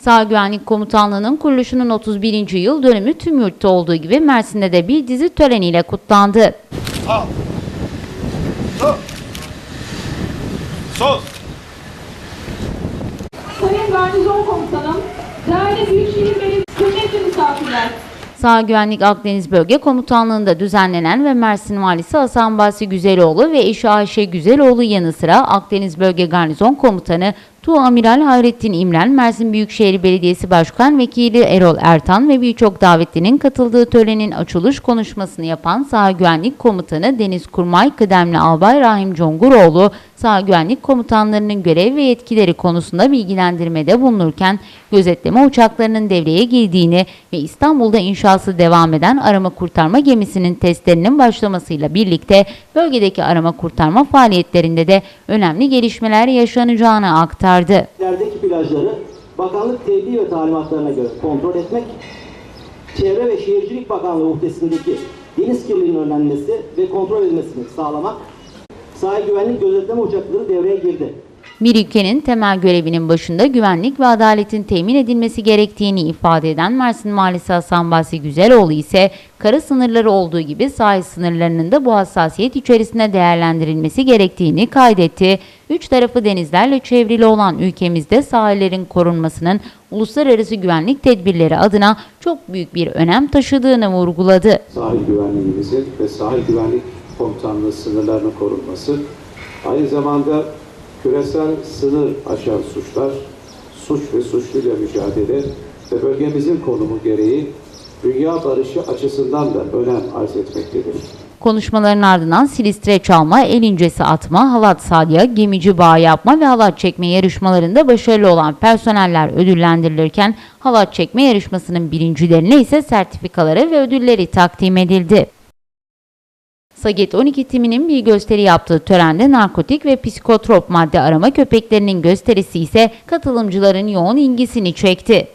Sağ Güvenlik Komutanlığı'nın kuruluşunun 31. yıl dönümü tüm yurtta olduğu gibi Mersin'de de bir dizi töreniyle kutlandı. Sol. Sayın Garnizon Komutanım, değerli Büyükşehir Belediyesi kıymetli misafirler. Sağ Güvenlik Akdeniz Bölge Komutanlığı'nda düzenlenen ve Mersin Valisi Hasan Basri Güzeloğlu ve eşi Ayşe Güzeloğlu yanı sıra Akdeniz Bölge Garnizon Komutanı Tu Amiral Hayrettin İmren, Mersin Büyükşehir Belediyesi Başkan Vekili Erol Ertan ve birçok davetlinin katıldığı törenin açılış konuşmasını yapan Sağ Güvenlik Komutanı Deniz Kurmay Kıdemli Albay Rahim Conguroğlu, Sağ Güvenlik Komutanlarının görev ve yetkileri konusunda bilgilendirmede bulunurken gözetleme uçaklarının devreye girdiğini ve İstanbul'da inşası devam eden arama kurtarma gemisinin testlerinin başlamasıyla birlikte bölgedeki arama kurtarma faaliyetlerinde de önemli gelişmeler yaşanacağını aktardı. İlerideki plajları bakanlık tebliğ ve talimatlarına göre kontrol etmek, Çevre ve Şehircilik Bakanlığı uhdesindeki deniz kirliliğinin önlenmesi ve kontrol edilmesini sağlamak, sahil güvenlik gözetleme uçakları devreye girdi. Bir ülkenin temel görevinin başında güvenlik ve adaletin temin edilmesi gerektiğini ifade eden Mersin Valisi Hasan Basri Güzeloğlu ise kara sınırları olduğu gibi sahil sınırlarının da bu hassasiyet içerisinde değerlendirilmesi gerektiğini kaydetti. Üç tarafı denizlerle çevrili olan ülkemizde sahillerin korunmasının uluslararası güvenlik tedbirleri adına çok büyük bir önem taşıdığını vurguladı. sahil güvenliğimizin ve sahil güvenlik komutanlığı sınırlarının korunması, aynı zamanda küresel sınır aşan suçlar, suç ve suçluyla mücadele ve bölgemizin konumu gereği dünya barışı açısından da önem arz etmektedir. Konuşmaların ardından silistre çalma, el incesi atma, halat salya, gemici bağ yapma ve halat çekme yarışmalarında başarılı olan personeller ödüllendirilirken halat çekme yarışmasının birincilerine ise sertifikaları ve ödülleri takdim edildi. Saget 12 timinin bir gösteri yaptığı törende narkotik ve psikotrop madde arama köpeklerinin gösterisi ise katılımcıların yoğun ilgisini çekti.